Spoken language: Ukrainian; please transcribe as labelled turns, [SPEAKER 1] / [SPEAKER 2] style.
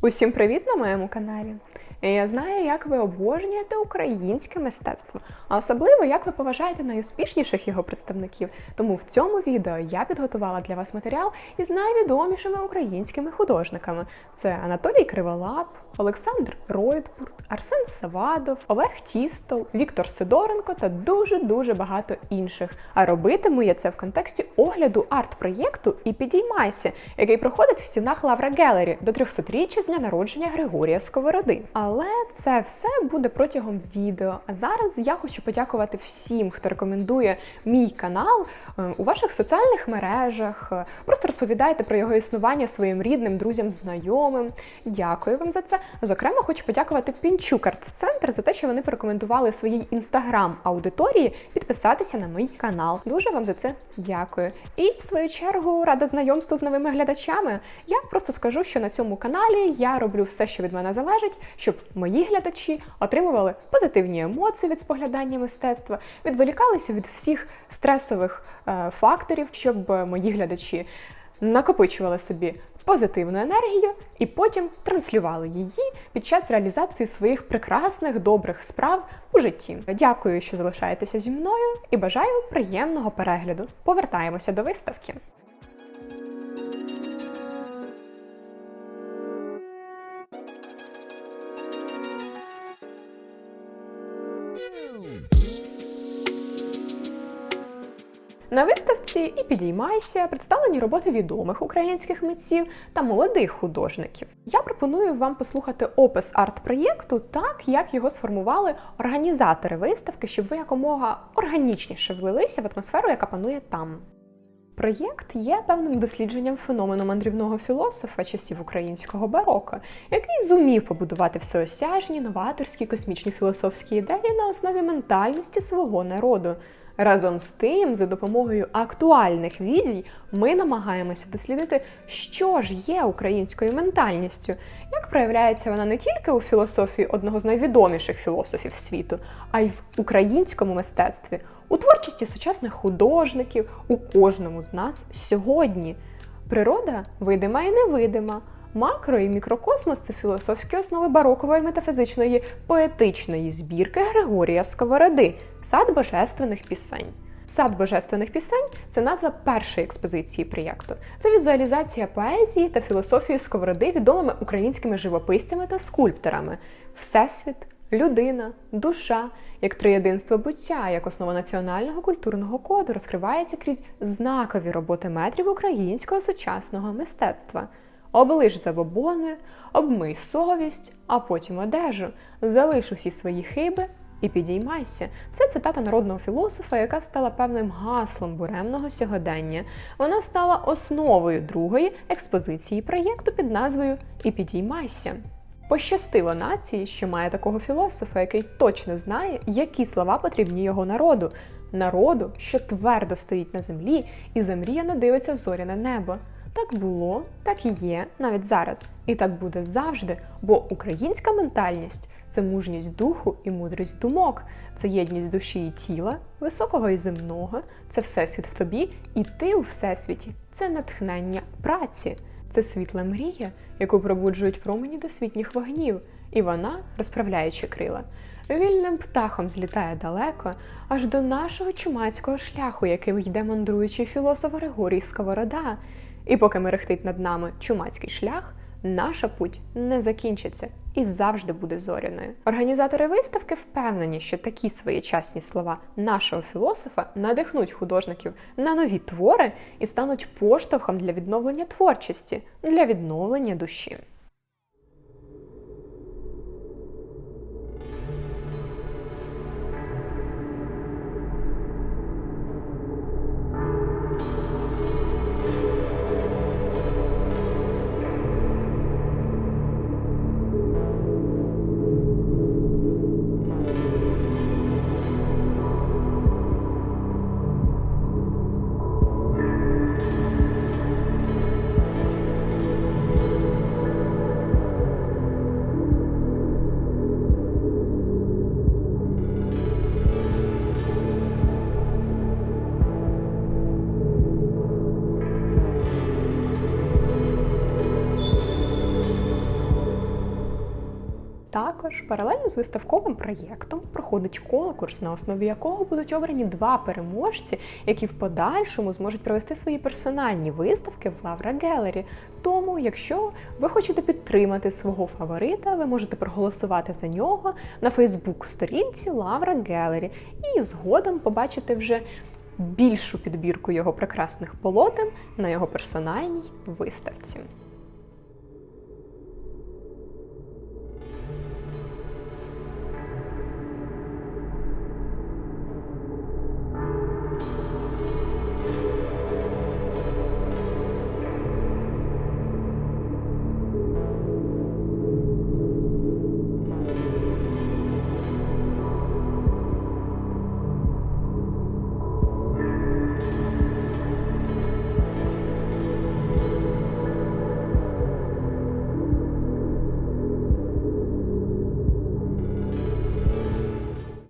[SPEAKER 1] Усім привіт на моєму каналі. Я знаю, як ви обожнюєте українське мистецтво, а особливо як ви поважаєте найуспішніших його представників. Тому в цьому відео я підготувала для вас матеріал із найвідомішими українськими художниками: це Анатолій Криволап, Олександр Ройтбург, Арсен Савадов, Олег Тістов, Віктор Сидоренко та дуже дуже багато інших. А робитиму я це в контексті огляду арт-проєкту і підіймайся, який проходить в стінах Лавра Гелері до 300-річчя з дня народження Григорія Сковороди. Але це все буде протягом відео. А зараз я хочу подякувати всім, хто рекомендує мій канал е, у ваших соціальних мережах. Е, Просто розповідайте про його існування своїм рідним, друзям, знайомим. Дякую вам за це. Зокрема, хочу подякувати Пінчук Арт-центр за те, що вони порекомендували своїй інстаграм-аудиторії підписатися на мій канал. Дуже вам за це дякую. І в свою чергу рада знайомству з новими глядачами. Я просто скажу, що на цьому каналі я роблю все, що від мене залежить, щоб мої глядачі отримували позитивні емоції від споглядання мистецтва, відволікалися від всіх стресових е, факторів, щоб мої глядачі накопичували собі позитивну енергію і потім транслювали її під час реалізації своїх прекрасних добрих справ у житті. Дякую, що залишаєтеся зі мною і бажаю приємного перегляду. Повертаємося до виставки. На виставці і підіймайся представлені роботи відомих українських митців та молодих художників. Я пропоную вам послухати опис арт-проєкту так, як його сформували організатори виставки, щоб ви якомога органічніше влилися в атмосферу, яка панує там. Проєкт є певним дослідженням феномену мандрівного філософа часів українського бароко, який зумів побудувати всеосяжні, новаторські космічні філософські ідеї на основі ментальності свого народу. Разом з тим, за допомогою актуальних візій, ми намагаємося дослідити, що ж є українською ментальністю, як проявляється вона не тільки у філософії одного з найвідоміших філософів світу, а й в українському мистецтві, у творчості сучасних художників, у кожному з нас сьогодні. Природа видима і невидима. Макро і мікрокосмос це філософські основи барокової метафізичної поетичної збірки Григорія Сковороди Сад божественних пісень. Сад божественних пісень це назва першої експозиції проєкту. Це візуалізація поезії та філософії Сковороди відомими українськими живописцями та скульпторами. Всесвіт, людина, душа, як триєдинство буття, як основа національного культурного коду розкривається крізь знакові роботи метрів українського сучасного мистецтва. Облиш забобони, обмий совість, а потім одежу, залиш усі свої хиби і підіймайся. Це цитата народного філософа, яка стала певним гаслом буремного сьогодення. Вона стала основою другої експозиції проєкту під назвою І підіймайся. Пощастило нації, що має такого філософа, який точно знає, які слова потрібні його народу, народу, що твердо стоїть на землі і замріяно дивиться зоряне небо. Так було, так і є навіть зараз. І так буде завжди, бо українська ментальність це мужність духу і мудрість думок, це єдність душі і тіла, високого і земного, це всесвіт в тобі, і ти у всесвіті, це натхнення праці, це світла мрія, яку пробуджують промені досвітніх вогнів, і вона, розправляючи крила, вільним птахом злітає далеко, аж до нашого чумацького шляху, яким йде мандруючий філософ Григорій Сковорода. І поки мерехтить над нами чумацький шлях, наша путь не закінчиться і завжди буде зоряною. Організатори виставки впевнені, що такі своєчасні слова нашого філософа надихнуть художників на нові твори і стануть поштовхом для відновлення творчості, для відновлення душі. Також паралельно з виставковим проєктом проходить конкурс, на основі якого будуть обрані два переможці, які в подальшому зможуть провести свої персональні виставки в Лавра Гелері. Тому, якщо ви хочете підтримати свого фаворита, ви можете проголосувати за нього на Фейсбук-сторінці Лавра Гелері і згодом побачити вже більшу підбірку його прекрасних полотен на його персональній виставці.